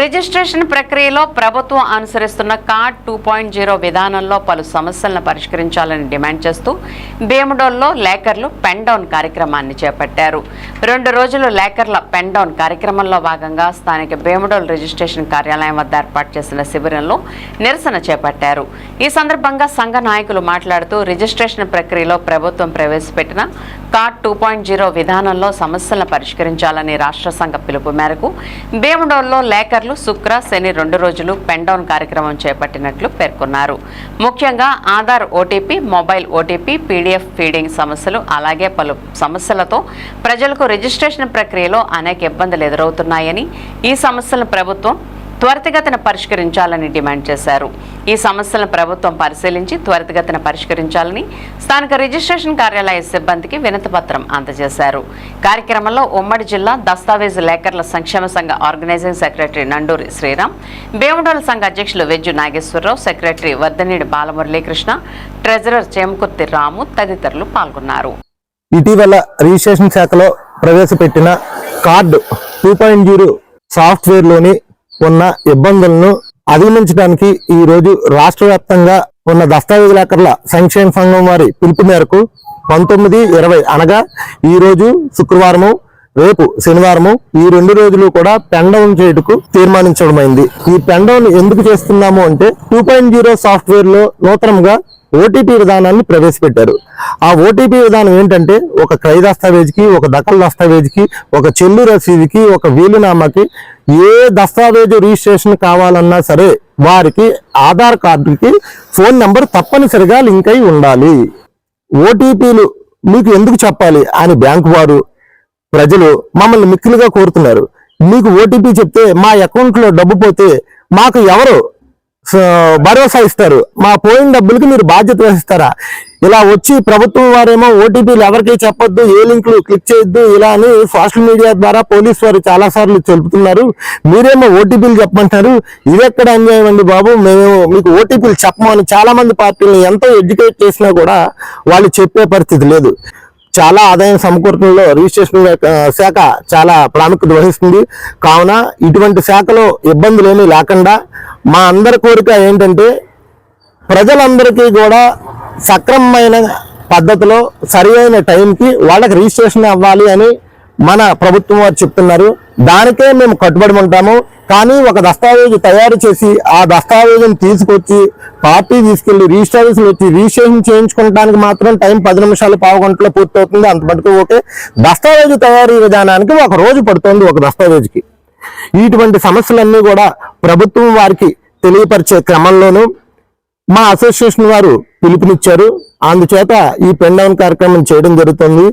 Registration ప్రక్రియలో ప్రభుత్వం అనుసరిస్తున్న కార్డ్ టూ పాయింట్ జీరో విధానంలో పలు సమస్యలను పరిష్కరించాలని డిమాండ్ చేస్తూ భీమడోల్లో లేకర్లు పెన్డౌన్ కార్యక్రమాన్ని చేపట్టారు. రెండు రోజులు లేకర్ల పెన్డౌన్ కార్యక్రమంలో భాగంగా స్థానిక భీమడోల్ రిజిస్ట్రేషన్ కార్యాలయం వద్ద ఏర్పాటు చేసిన శిబిరంలో నిరసన చేపట్టారు. ఈ సందర్భంగా సంఘ నాయకులు మాట్లాడుతూ రిజిస్ట్రేషన్ ప్రక్రియలో ప్రభుత్వం ప్రవేశపెట్టిన కార్డ్ టూ పాయింట్ జీరో విధానంలో సమస్యలను పరిష్కరించాలని రాష్ట్ర సంఘ పిలుపు మేరకు భీమడోల్లో అధికారులు శుక్ర శని రెండు రోజులు పెన్ డౌన్ కార్యక్రమం చేపట్టినట్లు పేర్కొన్నారు. ముఖ్యంగా Aadhaar OTP mobile OTP PDF feeding సమస్యలు అలాగే పలు సమస్యలతో ప్రజలకు రిజిస్ట్రేషన్ ప్రక్రియలో అనేక ఇబ్బందులు ఎదురవుతున్నాయని ఈ సమస్యలను ప్రభుత్వం త్వరితగతిన పరిష్కరించాలని డిమాండ్ చేశారు. ఈ సమస్యలను ప్రభుత్వం పరిశీలించి త్వరితగతిన పరిష్కరించాలని స్థానిక రిజిస్ట్రేషన్ కార్యాలయ సిబ్బందికి వినతిపత్రం అందజేశారు. కార్యక్రమంలో ఉమ్మడి జిల్లా దస్తావేజు లేకర్ల సంక్షేమ సంఘ ఆర్గనైజింగ్ సెక్రటరీ నండూరి శ్రీరామ్ భీమడోల సంఘ అధ్యక్షులు వెజ్జు నాగేశ్వరరావు సెక్రటరీ వద్దనేడు బాలమురళీకృష్ణ ట్రెజరర్ చేమకుర్తి రాము తదితరులు పాల్గొన్నారు. ఇటీవల రిజిస్ట్రేషన్ శాఖలో ప్రవేశపెట్టిన కార్డు టూ పాయింట్ జీరో సాఫ్ట్వేర్లోని ఉన్న ఇబ్బందులను అధిగమించడానికి ఈ రోజు రాష్ట్ర వ్యాప్తంగా ఉన్న దస్తావేజులేకరుల సంక్షేమ సంఘం వారి పిలుపు మేరకు పంతొమ్మిది ఇరవై అనగా ఈ రోజు శుక్రవారము రేపు శనివారము ఈ రెండు రోజులు కూడా పెండౌన్ చేయటకు చేయుటకు తీర్మానించడమైంది. ఈ పెండౌన్ ఎందుకు చేస్తున్నాము అంటే టూ పాయింట్ జీరో సాఫ్ట్వేర్లో నూతనంగా ఓటీపీ విధానాన్ని ప్రవేశపెట్టారు. ఆ ఓటీపీ విధానం ఏంటంటే ఒక క్రయ దస్తావేజ్కి ఒక దఖల్ దస్తావేజ్కి ఒక చెల్లు రసీదుకి ఒక వీలునామాకి ఏ దస్తావేజు రిజిస్ట్రేషన్ కావాలన్నా సరే వారికి ఆధార్ కార్డుకి ఫోన్ నెంబర్ తప్పనిసరిగా లింక్ అయి ఉండాలి. ఓటీపీలు మీకు ఎందుకు చెప్పాలి అని బ్యాంకు వారు ప్రజలు మమ్మల్ని మిక్కులుగా కోరుతున్నారు. మీకు ఓటీపీ చెప్తే మా అకౌంట్లో డబ్బు పోతే మాకు ఎవరు భరోసా ఇస్తారు. మా పోయిన డబ్బులకి మీరు బాధ్యత వహిస్తారా? ఇలా వచ్చి ప్రభుత్వం వారేమో ఓటీపీలు ఎవరికి చెప్పొద్దు ఏ లింకులు క్లిక్ చేయొద్దు ఇలా అని సోషల్ మీడియా ద్వారా పోలీస్ వారు చాలా సార్లు చెబుతున్నారు. మీరేమో ఓటీపీలు చెప్పమంటారు. ఇదెక్కడ అన్యాయం అండి బాబు? మేము మీకు ఓటీపీలు చెప్పమని చాలా మంది పార్టీలను ఎంతో ఎడ్యుకేట్ చేసినా కూడా వాళ్ళు చెప్పే పరిస్థితి లేదు. చాలా ఆదాయం సమకూరటంలో రిజిస్ట్రేషన్ శాఖ చాలా ప్రాముఖ్యత వహిస్తుంది. కావున ఇటువంటి శాఖలో ఇబ్బందులు ఏమీ లేకుండా మా అందరి కోరిక ఏంటంటే ప్రజలందరికీ కూడా సక్రమమైన పద్ధతిలో సరి అయిన టైంకి వాళ్ళకి రిజిస్ట్రేషన్ అవ్వాలి అని మన ప్రభుత్వం వారు చెప్తున్నారు. దానికే మేము కట్టుబడి ఉంటాము. కానీ ఒక దస్తావేజు తయారు చేసి ఆ దస్తావేజుని తీసుకొచ్చి పార్టీ తీసుకెళ్ళి రిజిస్ట్రేషన్ వచ్చి రిజిస్ట్రేషన్ చేయించుకోవడానికి మాత్రం టైం పది నిమిషాలు పావు గంటలో పూర్తవుతుంది. అంత మటుకు ఓకే. దస్తావేజు తయారీ విధానానికి ఒక రోజు పడుతుంది ఒక దస్తావేజుకి. ఇటువంటి సమస్యలన్నీ కూడా ప్రభుత్వం వారికి తెలియపరిచే క్రమంలోనూ మా అసోసియేషన్ వారు పిలుపునిచ్చారు. అందుచేత ఈ పెన్ డౌన్ కార్యక్రమం చేయడం జరుగుతుంది.